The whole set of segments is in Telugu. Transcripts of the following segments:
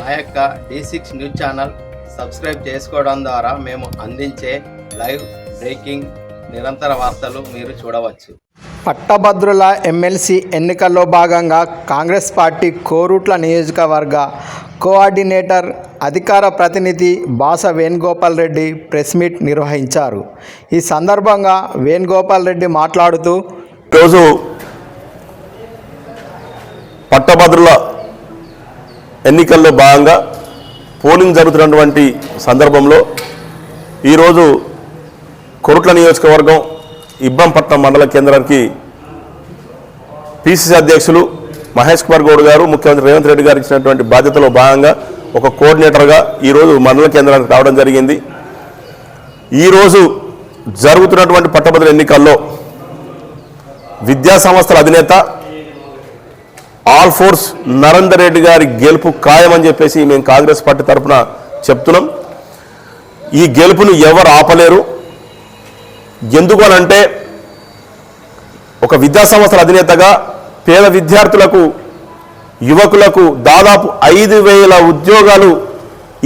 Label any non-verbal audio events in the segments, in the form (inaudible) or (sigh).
మా యొక్క D six news channel subscribe చేసుకోవడం ద్వారా మేము అందించే లైవ్ బ్రేకింగ్ నిరంతర వార్తలు మీరు చూడవచ్చు. పట్టభద్రుల ఎమ్మెల్సీ ఎన్నికల్లో భాగంగా కాంగ్రెస్ పార్టీ కోరుట్ల నియోజకవర్గ కోఆర్డినేటర్ అధికార ప్రతినిధి బాస వేణుగోపాల్ రెడ్డి ప్రెస్ మీట్ నిర్వహించారు. ఈ సందర్భంగా వేణుగోపాల్ రెడ్డి మాట్లాడుతూ ఈరోజు పట్టభద్రుల ఎన్నికల్లో భాగంగా పోలింగ్ జరుగుతున్నటువంటి సందర్భంలో ఈరోజు కొరుట్ల నియోజకవర్గం ఇబ్బంపట్నం మండల కేంద్రానికి పిసిసి అధ్యక్షులు మహేష్ కుమార్ గౌడ్ గారు ముఖ్యమంత్రి రేవంత్ రెడ్డి గారు ఇచ్చినటువంటి బాధ్యతలో భాగంగా ఒక కోఆర్డినేటర్గా ఈరోజు మండల కేంద్రానికి రావడం జరిగింది. ఈరోజు జరుగుతున్నటువంటి పట్టభద్రుల ఎన్నికల్లో విద్యా సంస్థల అధినేత ఆల్ ఫోర్స్ నరేందర్ రెడ్డి గారి గెలుపు ఖాయమని చెప్పేసి మేము కాంగ్రెస్ పార్టీ తరఫున చెప్తున్నాం. ఈ గెలుపును ఎవరు ఆపలేరు? ఎందుకు అనంటే ఒక విద్యా సంస్థల అధినేతగా పేద విద్యార్థులకు యువకులకు దాదాపు ఐదు వేల ఉద్యోగాలు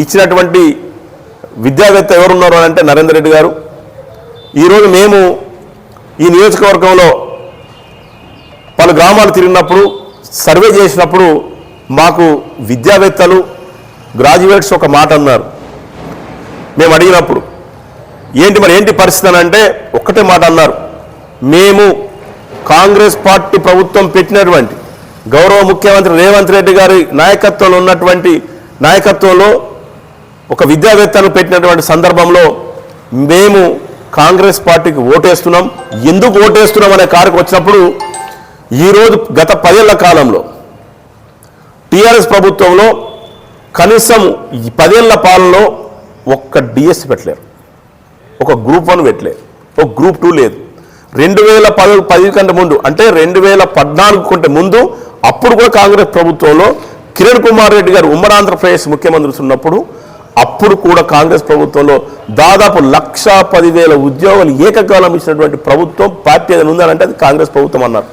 ఇచ్చినటువంటి విద్యావేత్త ఎవరున్నారు అని అంటే నరేందర్ రెడ్డి గారు. ఈరోజు మేము ఈ నియోజకవర్గంలో పలు గ్రామాలు తిరిగినప్పుడు సర్వే చేసినప్పుడు మాకు విద్యావేత్తలు గ్రాడ్యుయేట్స్ ఒక మాట అన్నారు. మేము అడిగినప్పుడు ఏంటి మరి ఏంటి పరిస్థితి? అని అంటే ఒక్కటే మాట అన్నారు. మేము కాంగ్రెస్ పార్టీ ప్రభుత్వం పెట్టినటువంటి గౌరవ ముఖ్యమంత్రి రేవంత్ రెడ్డి గారి నాయకత్వంలో ఉన్నటువంటి నాయకత్వంలో ఒక విద్యావేత్తను పెట్టినటువంటి సందర్భంలో మేము కాంగ్రెస్ పార్టీకి ఓటేస్తున్నాం. ఎందుకు ఓటేస్తున్నాం అనే కారుకు వచ్చినప్పుడు ఈరోజు గత పదేళ్ళ కాలంలో టీఆర్ఎస్ ప్రభుత్వంలో కనీసం ఈ పదేళ్ళ పాలనలో ఒక్క డిఎస్ పెట్టలేరు. ఒక గ్రూప్ వన్ పెట్టలేదు ఒక గ్రూప్ టూ లేదు. రెండు వేల పది పది కంటే ముందు అంటే రెండు వేల పద్నాలుగు కంటే ముందు అప్పుడు కూడా కాంగ్రెస్ ప్రభుత్వంలో కిరణ్ కుమార్ రెడ్డి గారు ఉమ్మడి ఆంధ్రప్రదేశ్ ముఖ్యమంత్రి ఉన్నప్పుడు అప్పుడు కూడా కాంగ్రెస్ ప్రభుత్వంలో దాదాపు లక్ష పదివేల ఉద్యోగాలు ఏకకాలం ఇచ్చినటువంటి ప్రభుత్వం పార్టీ ఏదైనా ఉందనంటే అది కాంగ్రెస్ ప్రభుత్వం అన్నారు.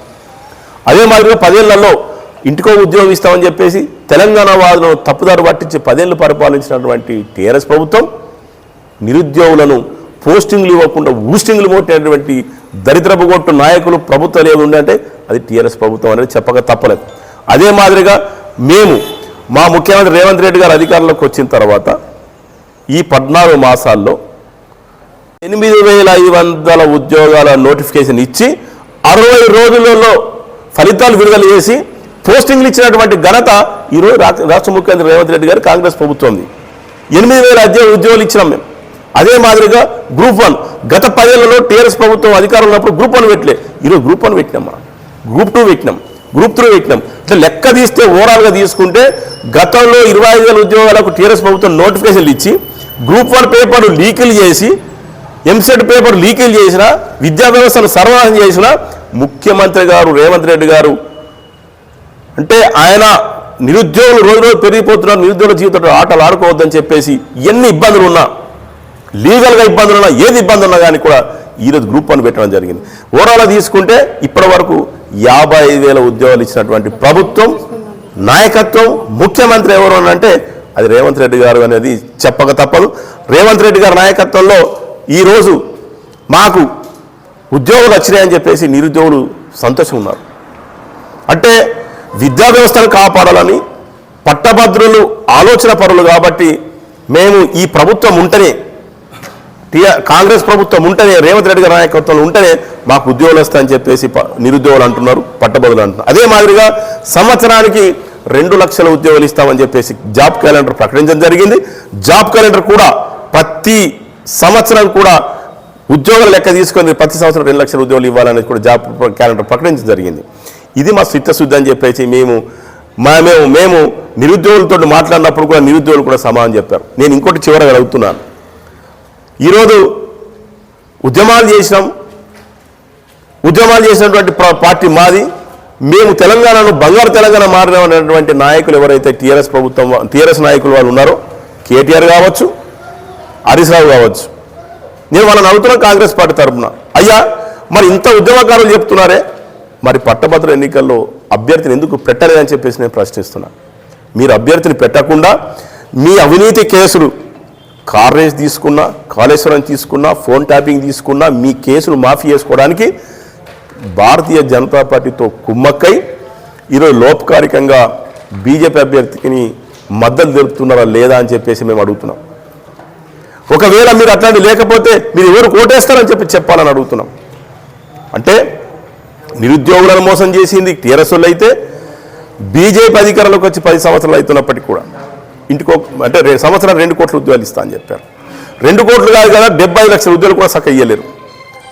అదే మాదిరిగా పదేళ్ళలో ఇంటికో ఉద్యోగం ఇస్తామని చెప్పేసి తెలంగాణ వాదులను తప్పుదారు పట్టించి పదేళ్ళు పరిపాలించినటువంటి టీఆర్ఎస్ ప్రభుత్వం నిరుద్యోగులను పోస్టింగ్లు ఇవ్వకుండా ఊస్టింగ్లు కొట్టినటువంటి దరిద్రపు కొట్టు నాయకులు ప్రభుత్వం ఏమి ఉందంటే అది టీఆర్ఎస్ ప్రభుత్వం అనేది చెప్పక తప్పలేదు. అదే మాదిరిగా మేము మా ముఖ్యమంత్రి రేవంత్ రెడ్డి గారు అధికారంలోకి వచ్చిన తర్వాత ఈ పద్నాలుగు మాసాల్లో ఎనిమిది వేల ఐదు వందల ఉద్యోగాల నోటిఫికేషన్ ఇచ్చి అరవై రోజులలో ఫలితాలు విడుదల చేసి పోస్టింగ్లు ఇచ్చినటువంటి ఘనత ఈరోజు రాష్ట్ర ముఖ్యమంత్రి రేవంత్ రెడ్డి గారు కాంగ్రెస్ ప్రభుత్వంది. ఎనిమిది వేల అధ్యాయ ఉద్యోగాలు ఇచ్చినాం మేము. అదే మాదిరిగా గ్రూప్ వన్ గత పదేళ్ళలో టీఆర్ఎస్ ప్రభుత్వం అధికారంలో ఉన్నప్పుడు గ్రూప్ వన్ పెట్టలే. ఈరోజు గ్రూప్ వన్ పెట్టినాం మనం. గ్రూప్ టూ పెట్టినాం. గ్రూప్ త్రీ పెట్టినాం. ఇట్లా లెక్క తీస్తే ఓవరాల్గా తీసుకుంటే గతంలో ఇరవై ఐదు వేల ఉద్యోగాలకు టీఆర్ఎస్ ప్రభుత్వం నోటిఫికేషన్లు ఇచ్చి గ్రూప్ వన్ పేపర్ లీకులు చేసి ఎంసెట్ పేపర్ లీకేజ్ చేసిన విద్యా వ్యవస్థను సర్వనాశం చేసిన ముఖ్యమంత్రి గారు రేవంత్ రెడ్డి గారు అంటే ఆయన నిరుద్యోగులు రోజు రోజు పెరిగిపోతున్నారు నిరుద్యోగుల జీవితంలో ఆటలు ఆడుకోవద్దని చెప్పేసి ఎన్ని ఇబ్బందులు ఉన్నా లీగల్గా ఇబ్బందులు ఉన్నా ఏది ఇబ్బంది ఉన్నా కానీ కూడా ఈరోజు గ్రూప్ అని పెట్టడం జరిగింది. ఓవరాల్ తీసుకుంటే ఇప్పటి వరకు యాభై ఐదు వేల ఉద్యోగాలు ఇచ్చినటువంటి ప్రభుత్వం నాయకత్వం ముఖ్యమంత్రి ఎవరు అని అంటే అది రేవంత్ రెడ్డి గారు అనేది చెప్పక తప్పదు. రేవంత్ రెడ్డి గారి నాయకత్వంలో ఈరోజు మాకు ఉద్యోగాలు వచ్చినాయని చెప్పేసి నిరుద్యోగులు సంతోషం ఉన్నారు. అంటే విద్యా వ్యవస్థను కాపాడాలని పట్టభద్రులు ఆలోచన పరులు కాబట్టి మేము ఈ ప్రభుత్వం ఉంటేనే టీఆర్ కాంగ్రెస్ ప్రభుత్వం ఉంటేనే రేవంత్ రెడ్డి గారి నాయకత్వంలో ఉంటేనే మాకు ఉద్యోగాలు వస్తాయని చెప్పేసి ప- నిరుద్యోగులు అంటున్నారు పట్టభద్రులు అంటున్నారు. అదే మాదిరిగా సంవత్సరానికి రెండు లక్షల ఉద్యోగాలు ఇస్తామని చెప్పేసి జాబ్ క్యాలెండర్ ప్రకటించడం జరిగింది. జాబ్ క్యాలెండర్ కూడా ప్రతి సంవత్సరం కూడా ఉద్యోగాలు లెక్క తీసుకొని ప్రతి సంవత్సరం రెండు లక్షల ఉద్యోగులు ఇవ్వాలనేది కూడా జాబ్ క్యాలెండర్ ప్రకటించడం జరిగింది. ఇది మా చిత్తశుద్ధి అని చెప్పేసి మేము మా మేము మేము నిరుద్యోగులతో మాట్లాడినప్పుడు కూడా నిరుద్యోగులు కూడా సమానం చెప్పారు. నేను ఇంకోటి చివరగా అడుగుతున్నాను. ఈరోజు ఉద్యమాలు చేసినాం. ఉద్యమాలు చేసినటువంటి పార్టీ మాది. మేము తెలంగాణను బంగారు తెలంగాణ మారినటువంటి నాయకులు ఎవరైతే టీఆర్ఎస్ ప్రభుత్వం టీఆర్ఎస్ నాయకులు వాళ్ళు ఉన్నారో కేటీఆర్ కావచ్చు హరీశ్రావు కావచ్చు. నేను వాళ్ళని అడుగుతున్నాను కాంగ్రెస్ పార్టీ తరఫున అయ్యా మరి ఇంత ఉద్యమకారులు చెప్తున్నారే? మరి పట్టభద్రుల ఎన్నికల్లో అభ్యర్థిని ఎందుకు పెట్టలేదని చెప్పేసి నేను ప్రశ్నిస్తున్నా. మీరు అభ్యర్థిని పెట్టకుండా మీ అవినీతి కేసులు కార్ రేస్ తీసుకున్నా కాళేశ్వరం తీసుకున్నా ఫోన్ ట్యాపింగ్ తీసుకున్నా మీ కేసులు మాఫీ చేసుకోవడానికి భారతీయ జనతా పార్టీతో కుమ్మక్కై ఈరోజు లోపకారికంగా బీజేపీ అభ్యర్థికి మద్దతు తెలుపుతున్నారా లేదా అని చెప్పేసి మేము అడుగుతున్నాం. ఒకవేళ మీరు అట్లాంటి లేకపోతే మీరు ఎవరు కోటేస్తారని చెప్పి చెప్పాలని అడుగుతున్నాం. అంటే నిరుద్యోగులను మోసం చేసింది టీఆర్ఎస్లు అయితే బీజేపీ అధికారంలోకి వచ్చి పది సంవత్సరాలు అవుతున్నప్పటికీ కూడా ఇంటికో అంటే రెండు సంవత్సరాలు రెండు కోట్ల ఉద్యోగాలు ఇస్తా అని చెప్పారు. రెండు కోట్లు కాదు కదా డెబ్బై లక్షల ఉద్యోగాలు కూడా సక్క ఇయ్యలేరు.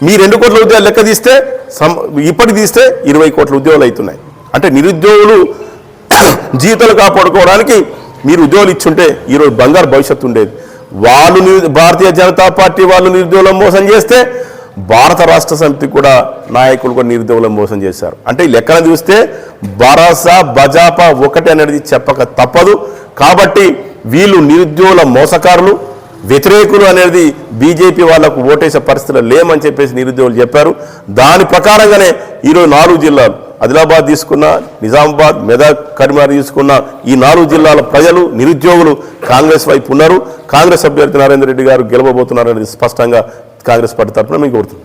మీ రెండు కోట్ల ఉద్యోగాలు లెక్క తీస్తే సం ఇప్పటికి తీస్తే ఇరవై కోట్ల ఉద్యోగాలు అవుతున్నాయి. అంటే నిరుద్యోగులు (clears throat) జీతాలు కాపాడుకోవడానికి మీరు ఉద్యోగాలు ఇచ్చుంటే ఈరోజు బంగారు భవిష్యత్తు ఉండేది. వాళ్ళు భారతీయ జనతా పార్టీ వాళ్ళు నిరుద్యోగులను మోసం చేస్తే భారత రాష్ట్ర సమితి కూడా నాయకులు కూడా నిరుద్యోగులను మోసం చేశారు. అంటే లెక్కన చూస్తే భరోసా బజాపా ఒకటి అనేది చెప్పక తప్పదు. కాబట్టి వీళ్ళు నిరుద్యోగుల మోసకారులు వ్యతిరేకులు అనేది బీజేపీ వాళ్ళకు ఓటేసే పరిస్థితులు లేమని చెప్పేసి నిరుద్యోగులు చెప్పారు. దాని ప్రకారంగానే ఈరోజు నాలుగు జిల్లాలు ఆదిలాబాద్ తీసుకున్న నిజామాబాద్ మెదక్ కరీంనగర్ తీసుకున్న ఈ నాలుగు జిల్లాల ప్రజలు నిరుద్యోగులు కాంగ్రెస్ వైపు ఉన్నారు. కాంగ్రెస్ అభ్యర్థి నరేందర్ రెడ్డి గారు గెలవబోతున్నారనేది స్పష్టంగా కాంగ్రెస్ పార్టీ తరఫున మీకు కోరుతుంది